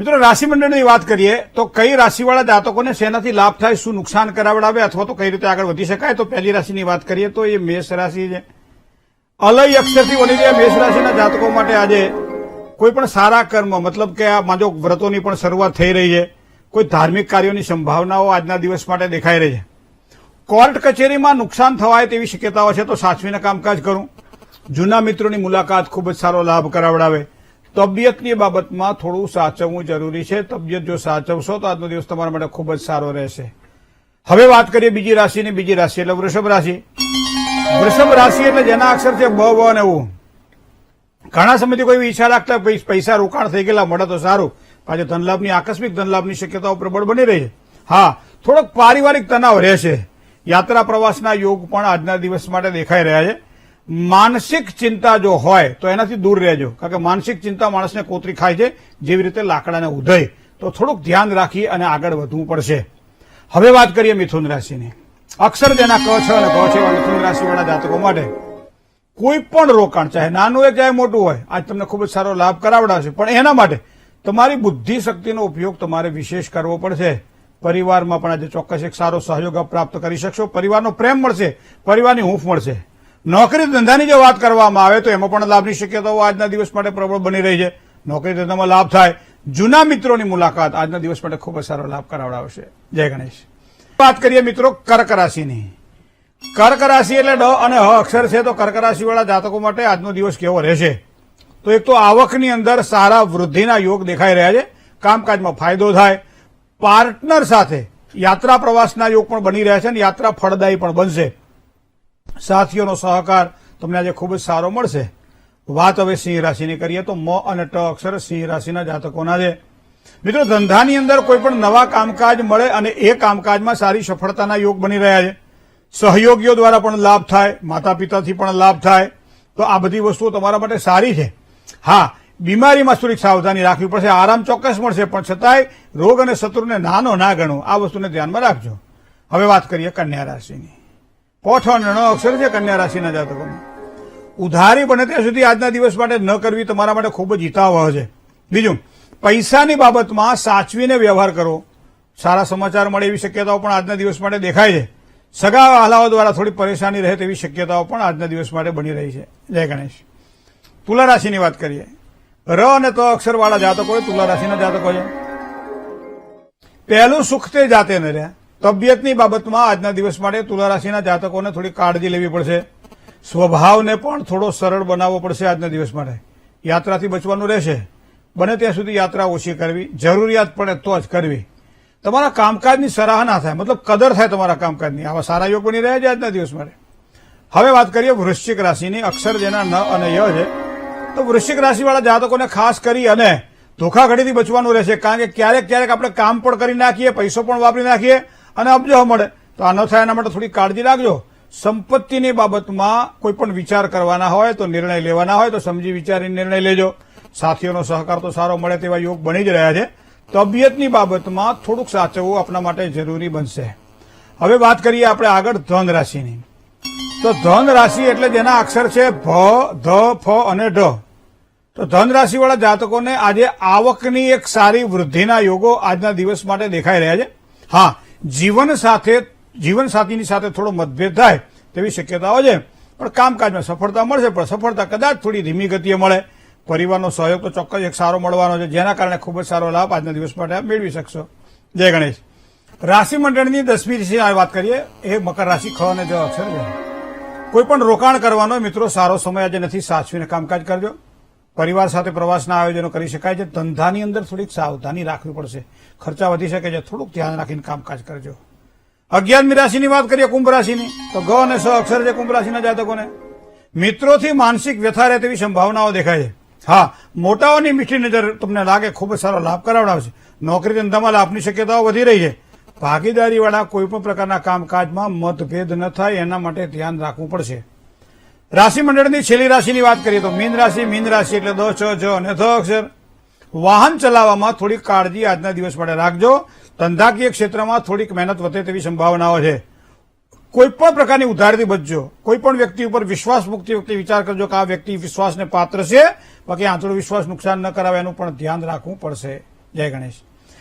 મિત્રો રાશિ મંડળની વાત કરીએ, તો કઈ રાશિવાળા જાતકોને શેનાથી લાભ થાય, શું નુકસાન કરાવડાવે અથવા તો કઈ રીતે આગળ વધી શકાય, તો પહેલી રાશિની વાત કરીએ, તો એ મેષ રાશિ છે. અલય અક્ષરથી બની રહ્યા મેષ રાશિના જાતકો માટે આજે કોઈ પણ સારા કર્મ, મતલબ કે આ માજો વ્રતોની પણ શરૂઆત થઈ રહી છે. કોઈ ધાર્મિક કાર્યોની સંભાવનાઓ આજના દિવસ માટે દેખાઈ રહી છે. કોર્ટ કચેરીમાં નુકસાન થવાય તેવી શક્યતાઓ છે, તો સાચવીને કામકાજ કરું. જૂના મિત્રોની મુલાકાત ખૂબ જ સારો લાભ કરાવડાવે. તબિયતની બાબતમાં થોડું સાચવવું જરૂરી છે. તબિયત જો સાચવશો તો આજનો દિવસ તમારા માટે ખૂબ જ સારો રહેશે. હવે વાત કરીએ બીજી રાશિની. બીજી રાશિ એટલે વૃષભ રાશિ. વૃષભ રાશિ એટલે જેના અક્ષર છે બ બ અને ઉ. ઘણા સમયથી કોઈ ઈચ્છા રાખતા પૈસા રોકાણ થઈ ગયેલા, મળે તો સારું. પાછું ધનલાભની, આકસ્મિક ધનલાભની શક્યતાઓ પ્રબળ બની રહી છે. હા, થોડોક પારિવારિક તણાવ રહેશે. યાત્રા પ્રવાસના યોગ પણ આજના દિવસ માટે દેખાઈ રહ્યા છે. માનસિક ચિંતા જો હોય, તો એનાથી દૂર રહેજો. કારણ કે માનસિક ચિંતા માણસને કોતરી ખાય છે, જેવી રીતે લાકડાને ઉધય તો થોડુંક ધ્યાન રાખી અને આગળ વધવું પડશે. હવે વાત કરીએ મિથુન રાશિની. અક્ષર જેના ક છ અને ગ છે મિથુન રાશિવાળા જાતકો માટે કોઈ પણ રોકાણ, ચાહે નાનું હોય, ચાહે મોટું હોય, આજ તમને ખૂબ જ સારો લાભ કરાવડાવશે. પણ એના માટે તમારી બુદ્ધિ શક્તિનો ઉપયોગ તમારે વિશેષ કરવો પડશે. પરિવારમાં પણ આજે ચોક્કસ એક સારો સહયોગ પ્રાપ્ત કરી શકશો. પરિવારનો પ્રેમ મળશે. પરિવારની હૂંફ મળશે. નોકરી ધંધાની જો વાત કરવામાં આવે તો એમાં પણ લાભની શક્યતાઓ આજના દિવસ માટે પ્રબળ બની રહી છે. નોકરી ધંધામાં લાભ થાય. જૂના મિત્રોની મુલાકાત આજના દિવસ માટે ખૂબ જ સારો લાભ કરાવડાવશે. જય ગણેશ. વાત કરીએ મિત્રો કર્ક રાશિની. કર્ક રાશિ એટલે ડ અને હ અક્ષર છે તો કર્ક રાશિવાળા જાતકો માટે આજનો દિવસ કેવો રહેશે? તો એક તો આવકની અંદર સારા વૃદ્ધિના યોગ દેખાઈ રહ્યા છે. કામકાજમાં ફાયદો થાય. પાર્ટનર સાથે યાત્રા પ્રવાસના યોગ પણ બની રહ્યા છે અને યાત્રા ફળદાયી પણ બનશે. સાથીઓનો સહકાર તમને આજે ખૂબ જ સારો મળશે. વાત હવે સિંહ રાશિની કરીએ તો મ અને ટ અક્ષર સિંહ રાશિના જાતકોના છે. મિત્રો, ધંધાની અંદર કોઈ પણ નવા કામકાજ મળે અને એ કામકાજમાં સારી સફળતાના યોગ બની રહ્યા છે. સહયોગીઓ દ્વારા પણ લાભ થાય માતા પિતાથી પણ લાભ થાય. તો આ બધી વસ્તુઓ તમારા માટે સારી છે. હા, બીમારીમાં થોડીક સાવધાની રાખવી પડશે. આરામ ચોક્કસ મળશે, પણ છતાંય રોગ અને શત્રુને નાનો ના ગણો. આ વસ્તુને ધ્યાનમાં રાખજો. હવે વાત કરીએ કન્યા રાશિની. પોઠ અને ણ અક્ષર છે કન્યા રાશિના જાતકોને. ઉધારી બને ત્યાં સુધી આજના દિવસ માટે ન કરવી તમારા માટે ખૂબ જ હિતાવહ છે. બીજું, પૈસાની બાબતમાં સાચવીને વ્યવહાર કરો. સારા સમાચાર મળે એવી શક્યતાઓ પણ આજના દિવસ માટે દેખાય છે. સગા હાલાઓ દ્વારા થોડી પરેશાની રહે તેવી શક્યતાઓ પણ આજના દિવસ માટે બની રહી છે. જય ગણેશ. તુલા રાશિની વાત કરીએ. ર અને ત અક્ષરવાળા જાતકો તુલા રાશિના જાતકો છે. પહેલું સુખ તે જાતે ન રહ્યા તબિયતની બાબતમાં આજના દિવસ માટે તુલા રાશિના જાતકોને થોડી કાળજી લેવી પડશે. સ્વભાવને પણ થોડો સરળ બનાવવો પડશે આજના દિવસ માટે. યાત્રાથી બચવાનું રહેશે. બને ત્યાં સુધી યાત્રા ઓછી કરવી. જરૂરિયાત પડે તો જ કરવી. તમારા કામકાજની સરાહના થાય. મતલબ કદર થાય તમારા કામકાજની. આવા સારા યોગ બની રહ્યા છે આજના દિવસ માટે. હવે વાત કરીએ વૃશ્ચિક રાશિની. અક્ષર જેના ન અને ય છે. તો વૃશ્ચિક રાશિવાળા જાતકોને ખાસ કરી અને ધોખાઘડીથી બચવાનું રહેશે. કારણ કે ક્યારેક ક્યારેક આપણે કામ પણ કરી નાખીએ, પૈસો પણ વાપરી નાખીએ અને અબજો મળે. તો આ ન થાય એના માટે થોડી કાળજી રાખજો. સંપત્તિની બાબતમાં કોઈ પણ વિચાર કરવાના હોય તો નિર્ણય લેવાના હોય તો સમજી વિચારીને નિર્ણય લેજો. સાથીઓનો સહકાર તો સારો મળે તેવા યોગ બની જ રહ્યા છે. તબિયતની બાબતમાં થોડુંક સાચવવું આપણા માટે જરૂરી બનશે. હવે વાત કરીએ આપણે આગળ ધન રાશિની. તો ધન રાશિ એટલે જેના અક્ષર છે ભ, ધ, ફ અને ઢ. તો ધન રાશિવાળા જાતકોને આજે આવકની એક સારી વૃદ્ધિના યોગો આજના દિવસ માટે દેખાઈ રહ્યા છે. હા જીવન સાથે જીવનસાથીની સાથે થોડો મતભેદ થાય તેવી શક્યતાઓ છે. પણ કામકાજમાં સફળતા મળશે, પણ સફળતા કદાચ થોડી ધીમી ગતિએ મળે. પરિવારનો સહયોગ તો ચોક્કસ એક સારો મળવાનો છે, જેના કારણે ખૂબ જ સારો લાભ આજના દિવસ માટે આપ મેળવી શકશો. જય ગણેશ. રાશિ મંડળની દસમી વિશે વાત કરીએ, એ મકર રાશિ ખ અને જ અક્ષર કોઈ પણ રોકાણ કરવાનો મિત્રો સારો સમય આજે નથી, સાચવીને કામકાજ કરજો. પરિવાર સાથે પ્રવાસના આયોજનો કરી શકાય છે. ધંધાની અંદર થોડીક સાવધાની રાખવી પડશે. ખર્ચા વધી શકે છે. થોડુંક ધ્યાન રાખીને કામકાજ કરજો. અગિયારમી રાશિની વાત કરીએ કુંભ રાશિની. તો ગ અને સ અક્ષર છે કુંભ રાશિના જાતકોને. મિત્રોથી માનસિક વ્યથા રહે તેવી સંભાવનાઓ દેખાય છે. હા, મોટાઓની મીઠી નજર તમને લાગે ખૂબ જ સારો લાભ કરાવડાવશે. નોકરી ધંધામાં લાભની શક્યતાઓ વધી રહી છે. ભાગીદારીવાળા કોઈ પણ પ્રકારના કામકાજમાં મતભેદ ન થાય. એના માટે ધ્યાન રાખવું પડશે. રાશિ મંડળની છેલ્લી રાશિની વાત કરીએ તો મીન રાશિ મીન રાશિ એટલે દ છ જ અને ધ અક્ષર વાહન ચલાવવામાં થોડીક કાળજી આજના દિવસ માટે રાખજો. ધંધાકીય ક્ષેત્રમાં થોડીક મહેનત વધે તેવી સંભાવનાઓ છે. કોઈપણ પ્રકારની ઉધારથી બચજો. કોઈપણ વ્યક્તિ ઉપર વિશ્વાસ મુક્તિ વખતે વિચાર કરજો કે આ વ્યક્તિ વિશ્વાસને પાત્ર છે. બાકી આંતરિક વિશ્વાસ નુકસાન ન કરાવે એનું પણ ધ્યાન રાખવું પડશે. જય ગણેશ.